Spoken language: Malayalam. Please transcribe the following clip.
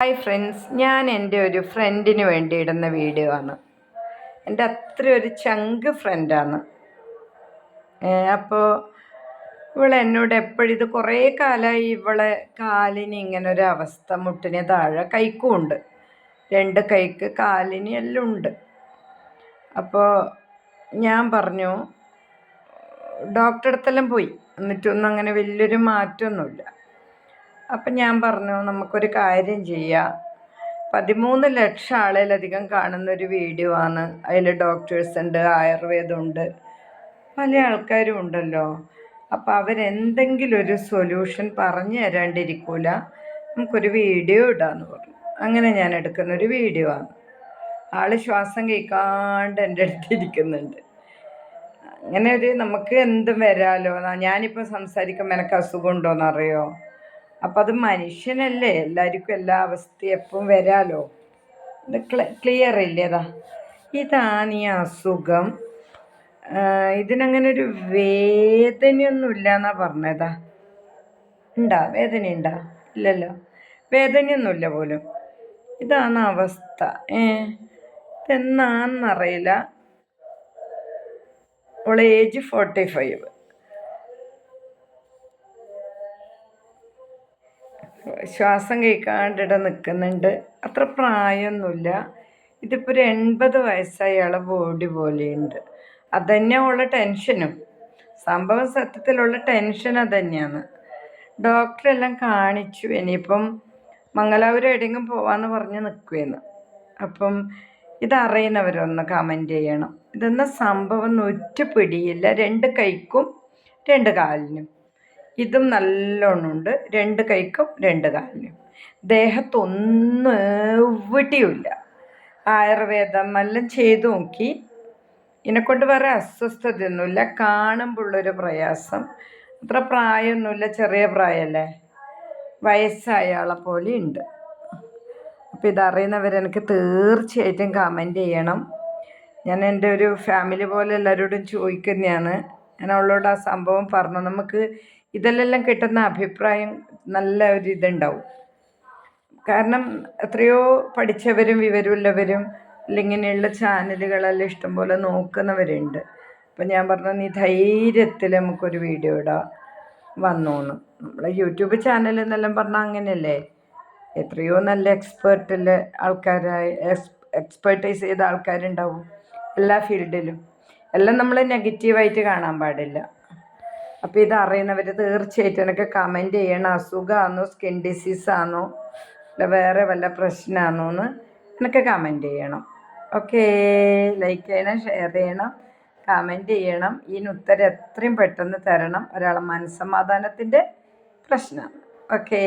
ഹായ് ഫ്രണ്ട്സ് ഞാൻ എന്റെ ഒരു ഫ്രണ്ടിന് വേണ്ടി ഇടുന്ന വീഡിയോ ആണ്. എന്റെ അത്ര ഒരു ചങ്ക് ഫ്രണ്ടാണ് അപ്പോൾ ഇവൾ എന്നോട് എപ്പോഴും ഇത് കുറേ കാലമായി ഇവളെ കാലിന് ഇങ്ങനെ ഒരു അവസ്ഥ മുട്ടിന് താഴെ കൈക്കും ഉണ്ട്. രണ്ട് കൈക്ക് കാലിന് എല്ലാം ഉണ്ട്. അപ്പോൾ ഞാൻ പറഞ്ഞു ഡോക്ടറെ അടുത്തെല്ലാം പോയി. എന്നിട്ടൊന്നും അങ്ങനെ വലിയൊരു മാറ്റമൊന്നുമില്ല. അപ്പം ഞാൻ പറഞ്ഞു നമുക്കൊരു കാര്യം ചെയ്യാം. പതിമൂന്ന് ലക്ഷം ആളിലധികം കാണുന്ന ഒരു വീഡിയോ ആണ്. അതിൽ ഡോക്ടേഴ്സ് ഉണ്ട് ആയുർവേദമുണ്ട് പല ആൾക്കാരും ഉണ്ടല്ലോ. അപ്പോൾ അവരെന്തെങ്കിലും ഒരു സൊല്യൂഷൻ പറഞ്ഞു തരാണ്ടിരിക്കൂല. നമുക്കൊരു വീഡിയോ ഇടാന്ന് പറഞ്ഞു. അങ്ങനെ ഞാൻ എടുക്കുന്ന ഒരു വീഡിയോ ആണ്. ആൾ ശ്വാസം കേൾക്കാണ്ട് എന്റെ അടുത്തിരിക്കുന്നുണ്ട് അങ്ങനെ ഒരു നമുക്ക് എന്തും വരാലോ. ഞാനിപ്പോൾ സംസാരിക്കുമ്പോൾ എനിക്ക് അസുഖം ഉണ്ടോയെന്നറിയോ അപ്പം അത് മനുഷ്യനല്ലേ? എല്ലാവർക്കും എല്ലാ അവസ്ഥയും എപ്പം വരാലോ? ക്ലിയർ ഇല്ലേതാ ഇതാണ് ഈ അസുഖം. ഇതിനങ്ങനെ ഒരു വേദനയൊന്നുമില്ല എന്നാ പറഞ്ഞതാ ഉണ്ടാ വേദന ഉണ്ടാ ഇല്ലല്ലോ. വേദനയൊന്നുമില്ല പോലും. ഇതാണ് അവസ്ഥ. ഏ ഇതെന്നാന്നറിയില്ല. ഓൾ ഏജ് ഫോർട്ടി ഫൈവ് ശ്വാസം കഴിക്കാണ്ടിട നിൽക്കുന്നുണ്ട് അത്ര പ്രായമൊന്നുമില്ല. ഇതിപ്പോൾ ഒരു എൺപത് വയസ്സായ ആളെ ബോഡി പോലെയുണ്ട്. അതന്നെ ഉള്ള ടെൻഷനും. സംഭവം സത്യത്തിലുള്ള ടെൻഷൻ അതന്നെയാണ്. ഡോക്ടറെല്ലാം കാണിച്ചു. ഇനിയിപ്പം മംഗലാപുരം എവിടെയെങ്കിലും പോവാന്ന് പറഞ്ഞ് നിൽക്കുമെന്ന് അപ്പം ഇതറിയുന്നവരൊന്ന് കമന്റ് ചെയ്യണം. ഇതെന്ന സംഭവം ഒറ്റ പിടിയില്ല. രണ്ട് കൈക്കും രണ്ട് കാലിനും. ഇതും നല്ലോണമുണ്ട്. രണ്ട് കൈക്കും രണ്ട് കാലിനും. ദേഹത്തൊന്നും എവിടെയുമില്ല ആയുർവേദം എല്ലാം ചെയ്തു നോക്കി. ഇതിനെക്കൊണ്ട് വേറെ അസ്വസ്ഥതയൊന്നുമില്ല. കാണുമ്പോഴുള്ളൊരു പ്രയാസം. അത്ര പ്രായമൊന്നുമില്ല. ചെറിയ പ്രായമല്ലേ? വയസ്സായ ആളെ പോലെ ഉണ്ട്. അപ്പോൾ ഇതറിയുന്നവരെനിക്ക് തീർച്ചയായിട്ടും കമന്റ് ചെയ്യണം. ഞാൻ എന്റെ ഒരു ഫാമിലി പോലെ എല്ലാവരോടും ചോദിക്കുന്നതാണ്. ഞാൻ അവളോട് ആ സംഭവം പറഞ്ഞു. നമുക്ക് ഇതിലെല്ലാം കിട്ടുന്ന അഭിപ്രായം നല്ല ഒരു ഇതുണ്ടാവും. കാരണം എത്രയോ പഠിച്ചവരും വിവരമുള്ളവരും ഇങ്ങനെയുള്ള ചാനലുകളെല്ലാം ഇഷ്ടംപോലെ നോക്കുന്നവരുണ്ട്. അപ്പം ഞാൻ പറഞ്ഞു നീ ധൈര്യത്തിൽ നമുക്കൊരു വീഡിയോ ഇടാം വന്നോന്ന്. നമ്മളെ യൂട്യൂബ് ചാനൽ എന്നെല്ലാം പറഞ്ഞാൽ അങ്ങനെയല്ലേ? എത്രയോ നല്ല എക്സ്പേർട്ടിൽ ആൾക്കാരായി എക്സ്പേർട്ടൈസ് ചെയ്ത ആൾക്കാരുണ്ടാവും എല്ലാ ഫീൽഡിലും. എല്ലാം നമ്മൾ നെഗറ്റീവായിട്ട് കാണാൻ പാടില്ല. അപ്പോൾ ഇത് അറിയുന്നവർ തീർച്ചയായിട്ടും എനിക്ക് കമന്റ് ചെയ്യണം. അസുഖമാണോ സ്കിൻ ഡിസീസാണോ അല്ല വേറെ വല്ല പ്രശ്നമാണോ എന്ന് എനിക്ക് കമന്റ് ചെയ്യണം. ഓക്കേ ലൈക്ക് ചെയ്യണം ഷെയർ ചെയ്യണം കമന്റ് ചെയ്യണം. ഇതിന് ഉത്തരം എത്രയും പെട്ടെന്ന് തരണം. ഒരാളെ മനസ്സമാധാനത്തിന്റെ പ്രശ്നമാണ് ഓക്കേ